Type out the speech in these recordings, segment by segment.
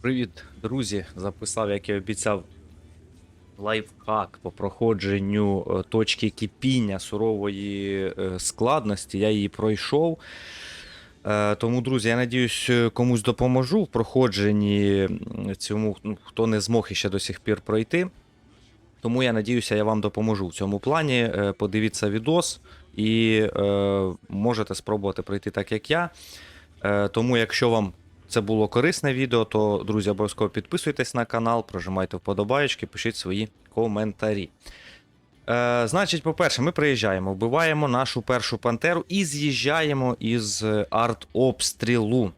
Привіт, друзі! Записав, як і обіцяв, лайфхак по проходженню е, точки кипіння сурової е, складності. Я її пройшов. Е, Тому, друзі, я надіюсь, комусь допоможу в проходженні цьому, ну, хто не змог іще до сих пір пройти. Тому я надіюся, я вам допоможу в цьому плані. Подивіться відос і можете спробувати пройти так, як я. Тому, якщо вам це було корисне відео, то, друзі, обов'язково підписуйтесь на канал, прожимайте вподобаєчки, пишіть свої коментарі. Е, значить, по-перше, ми приїжджаємо, вбиваємо нашу першу пантеру і з'їжджаємо із е, арт-обстрілу.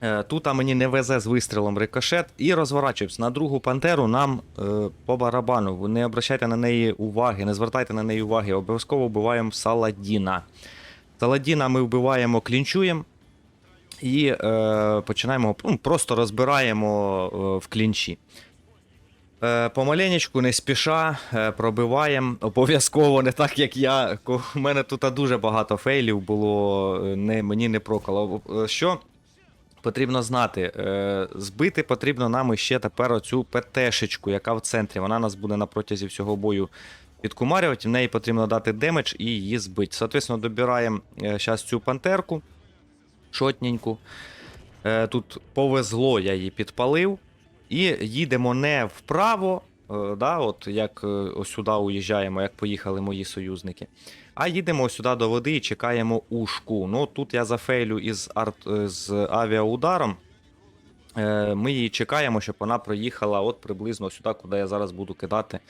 Е, Тут а мені не везе з вистрілом рикошет і розворачуємось. На другу пантеру нам е, по барабану. Не обращайте на неї уваги, не звертайте на неї уваги. Обов'язково вбиваємо Саладіна. Саладіна ми вбиваємо, клінчуємо. І е, починаємо ну, просто розбираємо е, в клінчі. Е, помаленечку, не спіша, е, пробиваємо. Обов'язково не так, як я. У мене тут дуже багато фейлів було, е, не, мені не прокало. Е, Що потрібно знати? Е, збити потрібно нам ще тепер оцю ПТшечку, яка в центрі. Вона нас буде на протязі всього бою підкумарювати. В неї потрібно дати демедж і її збити. Соответственно, добираємо зараз цю пантерку шотненьку. Е, Тут повезло, я її підпалив. І їдемо не вправо, е, да, от як е, ось сюди уїжджаємо, як поїхали мої союзники. А їдемо сюди до води і чекаємо ушку. Ну тут я зафейлю із, арт, з авіаударом. Ми її чекаємо, щоб вона проїхала от приблизно сюди, куди я зараз буду кидати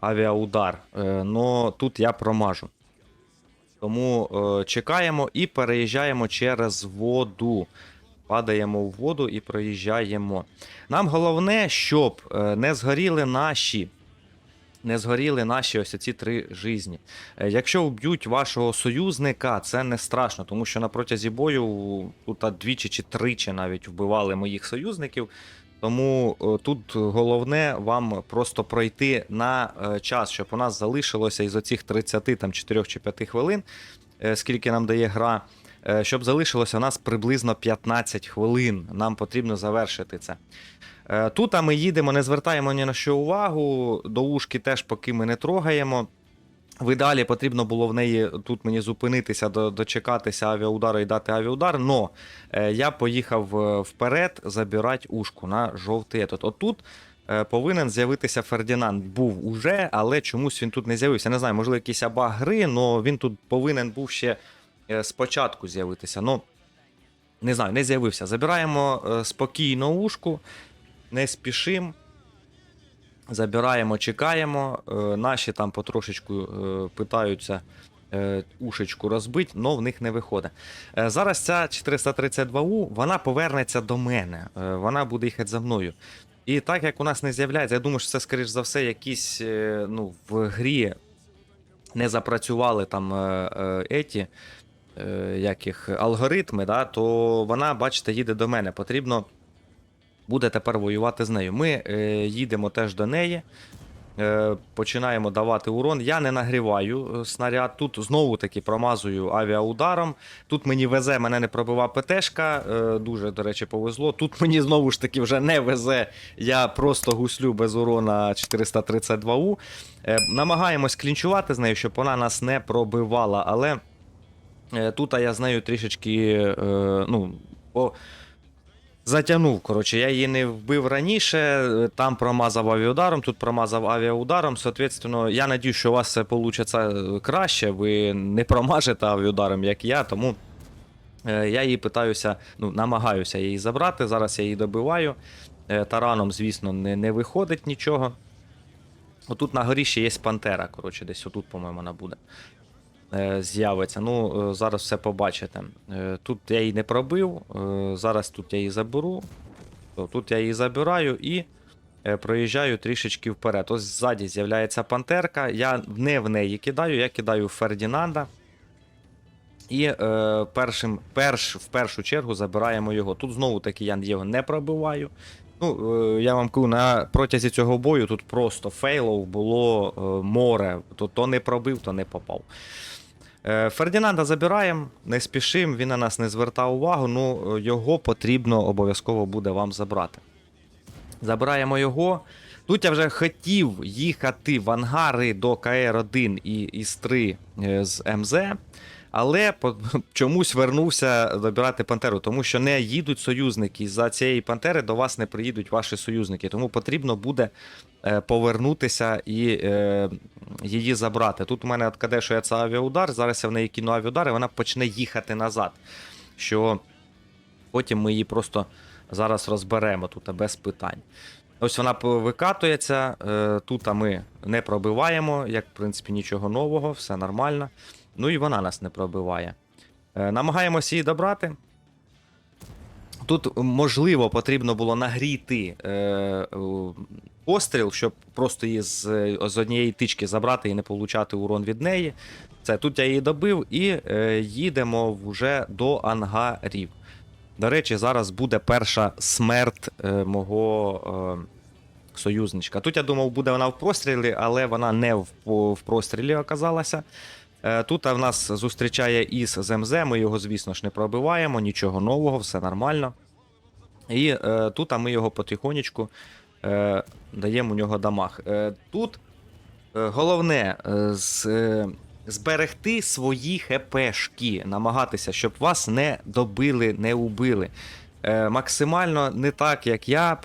авіаудар. Но тут я промажу. Тому е, чекаємо і переїжджаємо через воду. Падаємо в воду і проїжджаємо. Нам головне, щоб е, не згоріли наші. Не згоріли наші ось ці три жизні. Е, Якщо вб'ють вашого союзника, це не страшно, тому що на протязі бою тут двічі чи тричі навіть вбивали моїх союзників. Тому е, тут головне вам просто пройти на е, час, щоб у нас залишилося із оцих 30 там, 4 чи 5 хвилин, е, скільки нам дає гра, щоб залишилося у нас приблизно 15 хвилин. Нам потрібно завершити це. Тут а ми їдемо, не звертаємо ні на що увагу. До ушки теж поки ми не трогаємо. В ідеалі потрібно було в неї тут мені зупинитися, дочекатися авіаудару і дати авіаудар. Но е, я поїхав е, вперед забирати ушку на жовтий етот. Отут е, повинен з'явитися Фердінанд. Був уже, але чомусь він тут не з'явився. Не знаю, можливо, якийсь абаг гри, але він тут повинен був ще спочатку з'явитися. Ну, не знаю, не з'явився. Забираємо спокійно ушку, не спішимо. Забираємо, чекаємо. Е, наші там потрошечку е, питаються е, ушечку розбити, але в них не виходить. Зараз ця 432У вона повернеться до мене. Вона буде їхати за мною. І так як у нас не з'являється, я думаю, що це, скоріш за все, якісь ну, в грі не запрацювали там еті, як їх, алгоритми, да, то вона, бачите, їде до мене. Потрібно буде тепер воювати з нею. Ми е, їдемо теж до неї. Е, починаємо давати урон. Я не нагріваю е, снаряд. Тут знову таки промазую авіаударом. Тут мені везе, мене не пробива ПТшка. Е, дуже, до речі, повезло. Тут мені знову ж таки вже не везе. Я просто гуслю без урона 432У. Е, намагаємось клінчувати з нею, щоб вона нас не пробивала. Але тут я з нею трішечки. Ну, по... Затягнув, коротше, я її не вбив раніше, там промазав авіаударом, тут промазав авіаударом. Соответственно, я надію, що у вас це вийде краще. Ви не промажете авіаударом, як я, тому е, я її питаюся, ну, намагаюся її забрати. Зараз я її добиваю. Е, Тараном, звісно, не, не виходить нічого. Отут на горі ще є пантера, коротше, десь отут, по-моєму, вона буде. Е, З'явиться. Ну, е, зараз все побачите. Е, Тут я її не пробив. Зараз тут я її заберу. Тут я її забираю і проїжджаю трішечки вперед. Ось ззаді з'являється пантерка. Я не в неї кидаю, я кидаю в Фердінанда. І е, першим, перш, в першу чергу забираємо його. Тут знову таки я його не пробиваю. Ну, е, я вам кажу, на протязі цього бою тут просто фейлов було е, море. То, то не пробив, то не попав. Е, Фердінанда забираємо, не спішимо, він на нас не звертав увагу, ну його потрібно обов'язково буде вам забрати. Забираємо його. Тут я вже хотів їхати в ангари до КР-1 і ІС-3 е, з МЗ, але по- чомусь вернувся добирати пантеру, тому що не їдуть союзники. За цієї пантери до вас не приїдуть ваші союзники. Тому потрібно буде е, повернутися і її забрати. Тут у мене от каде, що я це авіаудар. Зараз я в неї кину авіаудар, і вона почне їхати назад. Що потім ми її просто зараз розберемо тут без питань. Ось вона викатується. е, Тут ми не пробиваємо, як в принципі нічого нового, все нормально. Ну і вона нас не пробиває. Е, Намагаємося її добрати. Тут, можливо, потрібно було нагріти е, постріл, щоб просто її з, з однієї тички забрати і не получати урон від неї. Це тут я її добив і е, їдемо вже до ангарів. До речі, зараз буде перша смерть е, мого е, союзничка. Тут я думав, буде вона в прострілі, але вона не в, в прострілі оказалася. Е, Тут в нас зустрічає ІС з МЗ, ми його, звісно ж, не пробиваємо, нічого нового, все нормально. І е, тут ми його потихонечку е, даємо у нього дамаг. Е, тут е, головне е, з, е, зберегти свої хпшки, намагатися, щоб вас не добили, не убили. Е, максимально не так, як я. е,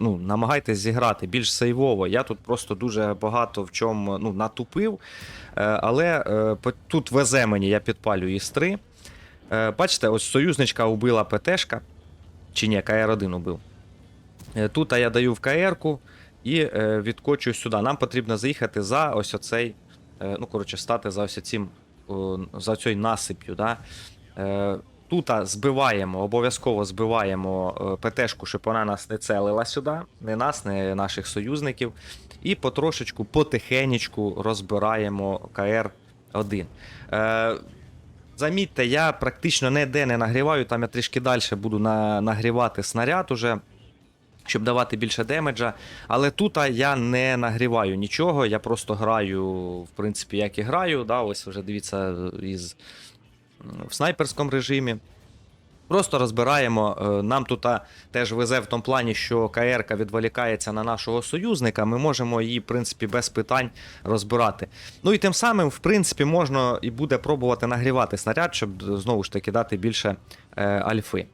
Ну, намагайтесь зіграти більш сейвово. Я тут просто дуже багато в чому ну, натупив. Е, але е, тут везе мені, я підпалю ІС-3. Е, бачите, ось союзничка убила ПТшка. Чи ні, КР-1 убив. Е, Тут я даю в КР-ку і е, відкочую сюди. Нам потрібно заїхати за ось оцей. е, ну, коротше, стати за ось цим, за цією насип'ю. Да? Тут збиваємо, обов'язково збиваємо ПТшку, щоб вона нас не целила сюди, не нас, не наших союзників. І потрошечку, потихенечку розбираємо КР-1. Е, Замітьте, я практично ніде не нагріваю, там я трішки далі буду на, нагрівати снаряд уже, щоб давати більше демеджа. Але тут я не нагріваю нічого, я просто граю, в принципі, як і граю. Да, ось вже дивіться із, в снайперському режимі. Просто розбираємо. Е, Нам тут теж везе в тому плані, що КР відволікається на нашого союзника. Ми можемо її, в принципі, без питань розбирати. Ну і тим самим, в принципі, можна і буде пробувати нагрівати снаряд, щоб знову ж таки дати більше е, альфи.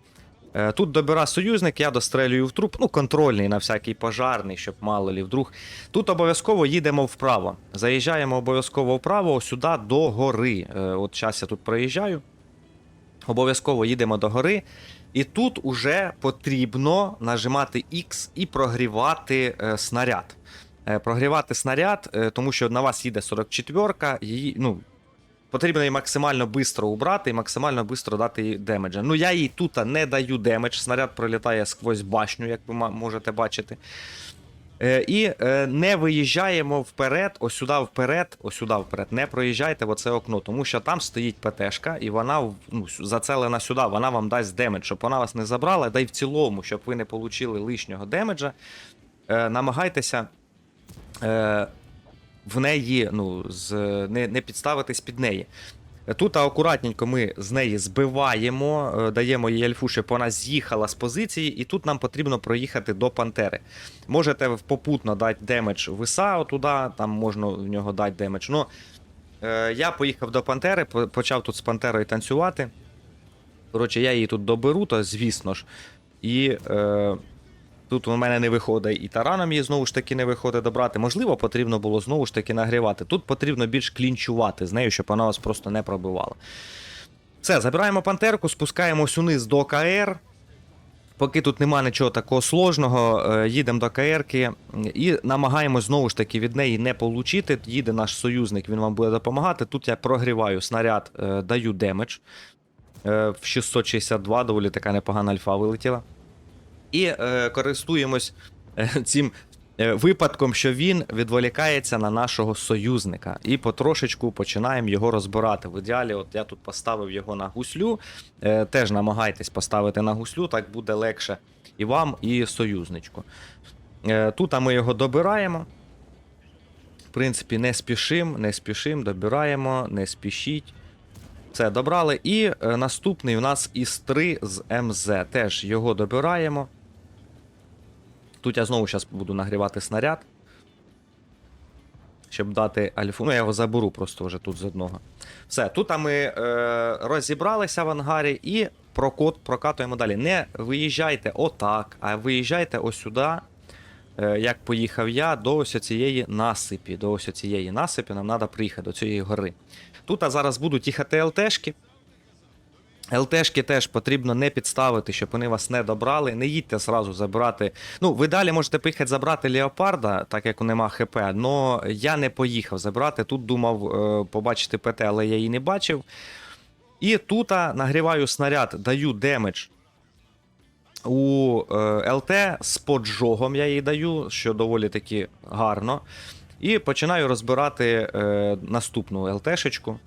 Е, Тут добира союзник, я дострелюю в труп, ну контрольний на всякий пожарний, щоб мало лі вдруг. Тут обов'язково їдемо вправо. Заїжджаємо обов'язково вправо сюди до гори. Е, От зараз я тут проїжджаю. Обов'язково їдемо до гори. І тут уже потрібно нажимати X і прогрівати е, снаряд. Прогрівати снаряд, тому що на вас їде 44-ка, її, ну, потрібно її максимально швидко убрати і максимально швидко дати їй демеджа. Ну, я їй тут не даю демедж, снаряд пролітає сквозь башню, як ви можете бачити. Е, і е, не виїжджаємо вперед, ось сюди вперед, ось вперед. Не проїжджайте в оце окно, тому що там стоїть ПТшка, і вона ну, зацелена сюди, вона вам дасть демедж, щоб вона вас не забрала, да й в цілому, щоб ви не отримали лишнього демеджа. Е, намагайтеся е, в неї, ну, з, не, не підставитись під неї. Тут акуратненько ми з неї збиваємо, е, даємо їй альфу, щоб вона з'їхала з позиції, і тут нам потрібно проїхати до Пантери. Можете попутно дати демедж виса отуда, там можна в нього дати демедж. Ну, е, я поїхав до Пантери, почав тут з Пантерою танцювати. Коротше, я її тут доберу, то звісно ж. І е, тут у мене не виходить і тараном її знову ж таки не виходить добрати. Можливо, потрібно було знову ж таки нагрівати. Тут потрібно більш клінчувати з нею, щоб вона вас просто не пробивала. Все, забираємо пантерку, спускаємось униз до КР. Поки тут нема нічого такого сложного, е, їдемо до КРки і намагаємось знову ж таки від неї не получити. Їде наш союзник, він вам буде допомагати. Тут я прогріваю снаряд, е, даю демедж. Е, В 662 доволі така непогана альфа вилетіла. І е, користуємось е, цим е, випадком, що він відволікається на нашого союзника. І потрошечку починаємо його розбирати. В ідеалі, от я тут поставив його на гуслю. Е, теж намагайтесь поставити на гуслю, так буде легше і вам, і союзничку. Е, тут ми його добираємо. В принципі, не спішим, не спішим, добираємо, не спішіть. Це добрали. І е, наступний у нас із 3 з МЗ. Теж його добираємо. Тут я знову зараз буду нагрівати снаряд. Щоб дати альфу. Ну, я його заберу просто вже тут з одного. Все, тут ми е, розібралися в ангарі і прокот, прокатуємо далі. Не виїжджайте отак, а виїжджайте ось сюди, е, як поїхав я, до ось цієї насипі. До ось цієї насипі нам треба приїхати до цієї гори. Тут а зараз будуть їхати ЛТшки. ЛТшки теж потрібно не підставити, щоб вони вас не добрали. Не їдьте зразу забирати. Ну, ви далі можете поїхати забрати Леопарда, так як нема ХП, але я не поїхав забирати. Тут думав е, побачити ПТ, але я її не бачив. І тут нагріваю снаряд, даю демедж у е, ЛТ з поджогом я їй даю, що доволі таки гарно. І починаю розбирати е, наступну ЛТшечку.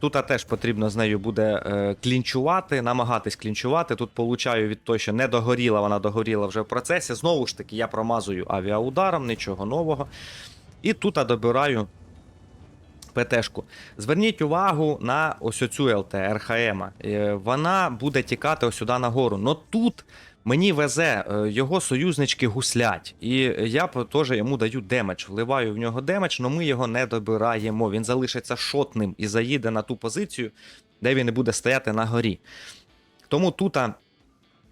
Тут теж потрібно з нею буде е, клінчувати, намагатись клінчувати. Тут получаю від того, що не догоріла, вона догоріла вже в процесі. Знову ж таки, я промазую авіаударом, нічого нового. І тут добираю ПТшку. Зверніть увагу на ось оцю ЛТ РХМ. Е, Вона буде тікати ось сюди нагору. Но тут мені везе, е, його союзнички гуслять. І я теж йому даю демедж. Вливаю в нього демедж, але ми його не добираємо. Він залишиться шотним і заїде на ту позицію, де він не буде стояти на горі. Тому тут.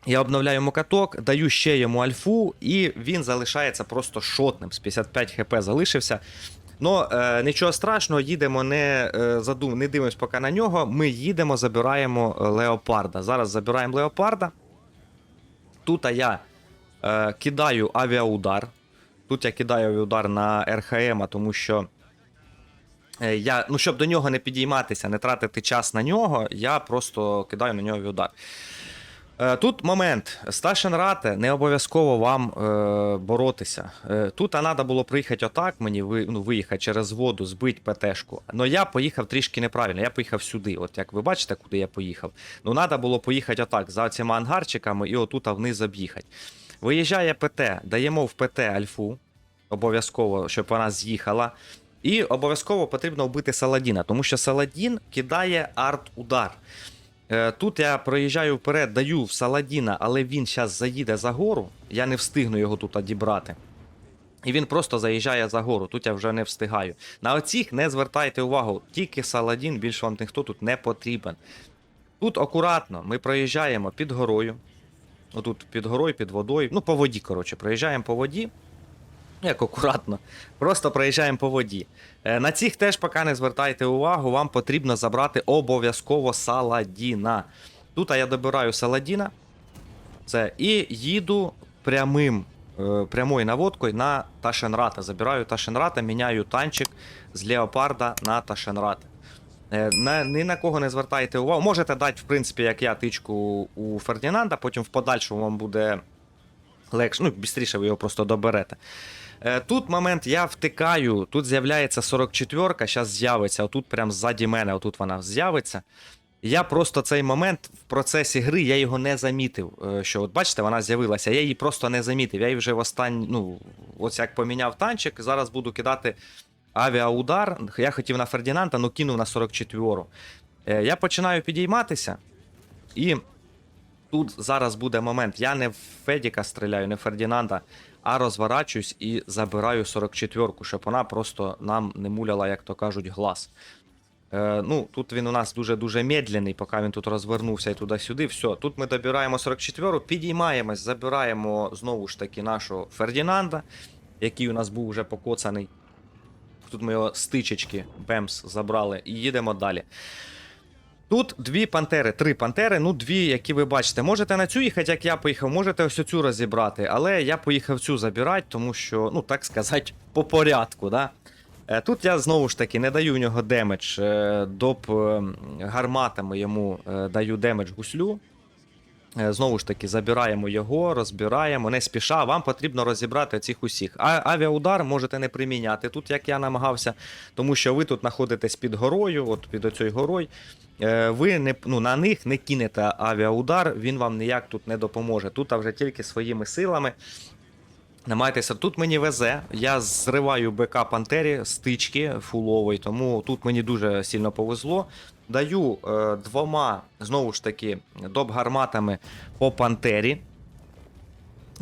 я обновляю йому каток, даю ще йому альфу, і він залишається просто шотним. З 55 хп залишився. Ну, е, нічого страшного, їдемо, не е, задум, не дивимось поки на нього. Ми їдемо, забираємо е, леопарда. Зараз забираємо леопарда. Тут я е, кидаю авіаудар. Тут я кидаю авіаудар на РХМ, тому що. е, Я, ну, щоб до нього не підійматися, не тратити час на нього, я просто кидаю на нього авіаудар. Е, Тут момент. Сташенрате не обов'язково вам е, боротися. Е, тут треба було приїхати отак, мені ви, ну, виїхати через воду, збити ПТшку. Але я поїхав трішки неправильно. Я поїхав сюди. От як ви бачите, куди я поїхав. Ну, треба було поїхати отак, за цими ангарчиками і отут вниз об'їхати. Виїжджає ПТ, даємо в ПТ альфу. Обов'язково, щоб вона з'їхала. І обов'язково потрібно вбити Саладіна, тому що Саладін кидає арт-удар. Е, Тут я проїжджаю вперед, даю в Саладіна, але він зараз заїде за гору. Я не встигну його тут одібрати. І він просто заїжджає за гору. Тут я вже не встигаю. На оцих не звертайте увагу, тільки Саладін, більше вам ніхто тут не потрібен. Тут акуратно ми проїжджаємо під горою. Отут під горою, під водою. Ну, по воді, коротше, проїжджаємо по воді. Як акуратно. Просто проїжджаємо по воді. Е, На цих теж поки не звертайте увагу, вам потрібно забрати обов'язково Саладіна. Тут я добираю Саладіна. Це, і їду прямим, е, прямою наводкою на Ташенрата. Забираю Ташенрата, міняю танчик з Леопарда на Ташенрата. Е, На, ні на кого не звертайте увагу. Можете дати, в принципі, як я, тичку у Фердінанда, потім в подальшому вам буде легше, ну, швидше ви його просто доберете. Е, Тут момент я втикаю, тут з'являється 44-ка, зараз з'явиться, отут прям ззаді мене, отут вона з'явиться. Я просто цей момент в процесі гри я його не замітив. е, Що от бачите, вона з'явилася. Я її просто не замітив. Я її вже в останній, ну, ось як поміняв танчик, зараз буду кидати авіаудар. Я хотів на Фердінанда, але кинув на 44-ру. Е, Я починаю підійматися, і тут зараз буде момент. Я не в Федіка стріляю, не в Фердінанда, а розворачуюсь і забираю 44-ку, щоб вона просто нам не муляла, як то кажуть, глаз. Е, ну, тут він у нас дуже-дуже медленний, поки він тут розвернувся і туди-сюди. Все, тут ми добираємо 44-ру, підіймаємось, забираємо знову ж таки нашого Фердінанда, який у нас був вже покоцаний. Тут ми його стичечки, бемс, забрали і їдемо далі. Тут дві пантери, три пантери, ну дві, які ви бачите. Можете на цю їхати, як я поїхав, можете ось цю розібрати, але я поїхав цю забирати, тому що, ну так сказати, по порядку. Да? Е, Тут я знову ж таки не даю в нього демедж. е, Доп е, гарматами йому даю демедж гуслю. Знову ж таки, забираємо його, розбираємо, не спіша. Вам потрібно розібрати цих усіх. А авіаудар можете не приміняти тут, як я намагався, тому що ви тут знаходитесь під горою, от під оцею горою. Е, Ви не, ну, на них не кинете авіаудар, він вам ніяк тут не допоможе. Тут а вже тільки своїми силами. Намагайтеся, тут мені везе. Я зриваю БК Пантері стички фулової, тому тут мені дуже сильно повезло. Даю е, двома, знову ж таки, доп-гарматами по Пантері.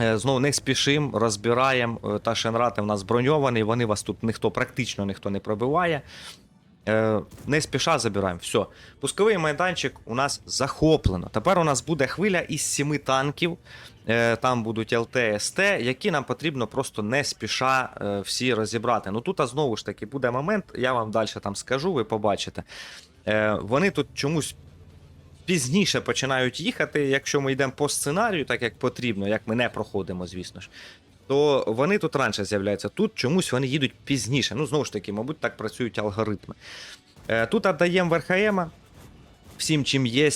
Е, Знову не спішим, розбираємо. Е, Та Шенрати в нас броньований, вони вас тут ніхто практично ніхто не пробиває. Е, Не спіша забираємо. Все. Пусковий майданчик у нас захоплено. Тепер у нас буде хвиля із сіми танків. Е, Там будуть ЛТ, СТ, які нам потрібно просто не спіша е, всі розібрати. Ну тут знову ж таки буде момент, я вам далі там скажу, ви побачите. Вони тут чомусь пізніше починають їхати, якщо ми йдемо по сценарію, так як потрібно, як ми не проходимо, звісно ж. То вони тут раніше з'являються. Тут чомусь вони їдуть пізніше. Ну, знову ж таки, мабуть, так працюють алгоритми. Е, Тут віддаємо ВРХМ всім, чим є,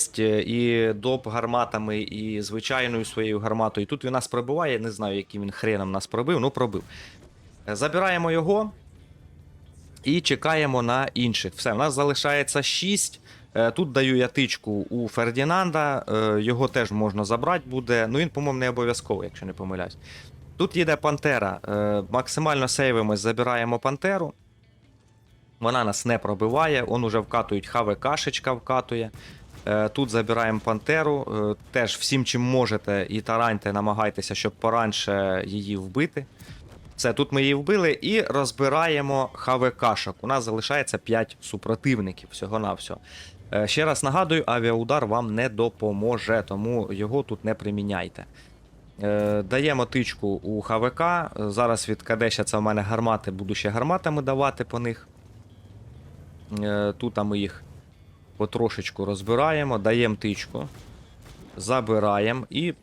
і доп гарматами, і звичайною своєю гарматою. Тут він нас пробиває, не знаю, яким він хреном нас пробив, ну пробив. Е, Забираємо його і чекаємо на інших. Все, в нас залишається 6. Е, Тут даю я тичку у Фердінанда, е, його теж можна забрати буде. Ну він, по-моєму, не обов'язково, якщо не помиляюсь. Тут їде Пантера. Е, Максимально сейвимось, забираємо Пантеру. Вона нас не пробиває, он уже вкатують ХВКшечка вкатує. Е, Тут забираємо Пантеру. Е, Теж всім, чим можете, і тараньте, намагайтеся, щоб поранше її вбити. Все, тут ми її вбили і розбираємо ХВКшок. У нас залишається 5 супротивників всього-навсього. Ще раз нагадую, авіаудар вам не допоможе, тому його тут не приміняйте. Е, Даємо тичку у ХВК. Зараз відкадешаться в мене гармати, буду ще гарматами давати по них. Е, Тут ми їх потрошечку розбираємо, даємо тичку, забираємо і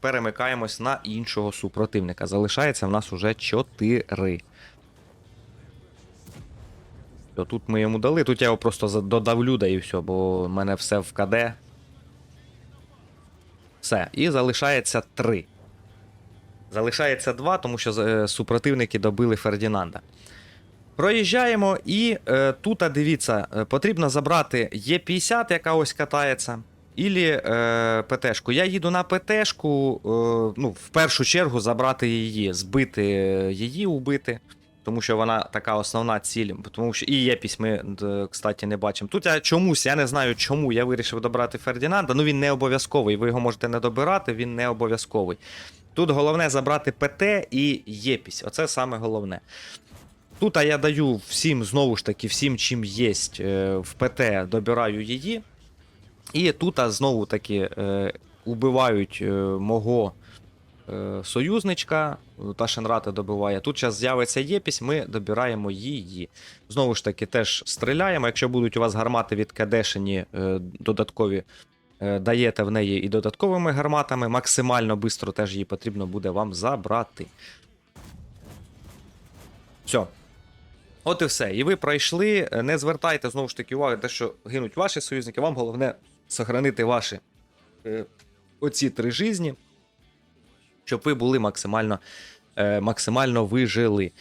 перемикаємось на іншого супротивника. Залишається в нас уже 4. То тут ми йому дали, тут я його просто додавлю, да і все, бо в мене все в КД. Все, і залишається 3. Залишається 2, тому що е, супротивники добили Фердінанда. Проїжджаємо, і е, тут, дивіться, е, потрібно забрати Є50, яка ось катається, ілі е, ПТшку. Я їду на ПТшку, е, ну, в першу чергу забрати її, збити її, убити. Тому що вона така основна ціль. Тому що і Єпісь ми, кстати, не бачимо. Тут я чомусь, я не знаю чому я вирішив добрати Фердінанда. Ну він не обов'язковий. Ви його можете не добирати, він не обов'язковий. Тут головне забрати ПТ і Єпісь. Оце саме головне. Тут я даю всім, знову ж таки, всім, чим є в ПТ, добираю її. І тут знову таки е, убивають е, мого е, союзничка, та Шенрата добиває. Тут зараз з'явиться єпісь, ми добираємо її. Знову ж таки, теж стріляємо. Якщо будуть у вас гармати від Кадешені е, додаткові, е, даєте в неї і додатковими гарматами, максимально швидко теж її потрібно буде вам забрати. Все. От і все. І ви пройшли. Не звертайте знову ж таки уваги, те, що гинуть ваші союзники. Вам головне сохранити ваші е, оці три жизні, щоб ви були максимально, е, максимально вижили.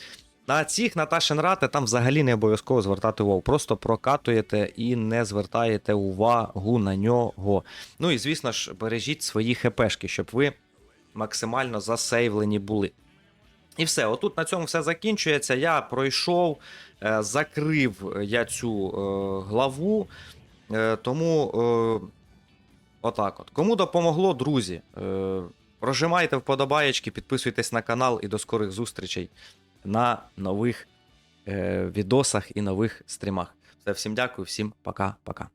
На цих на Шенрати там взагалі не обов'язково звертати увагу. Просто прокатуєте і не звертаєте увагу на нього. Ну і звісно ж, бережіть свої хпшки, щоб ви максимально засейвлені були. І все, отут на цьому все закінчується. Я пройшов, е, закрив я цю е, главу. Е, тому е, отак от. Кому допомогло, друзі, е, прожимайте вподобаєчки, підписуйтесь на канал і до скорих зустрічей на нових е, відосах і нових стрімах. Все, всім дякую, всім пока-пока.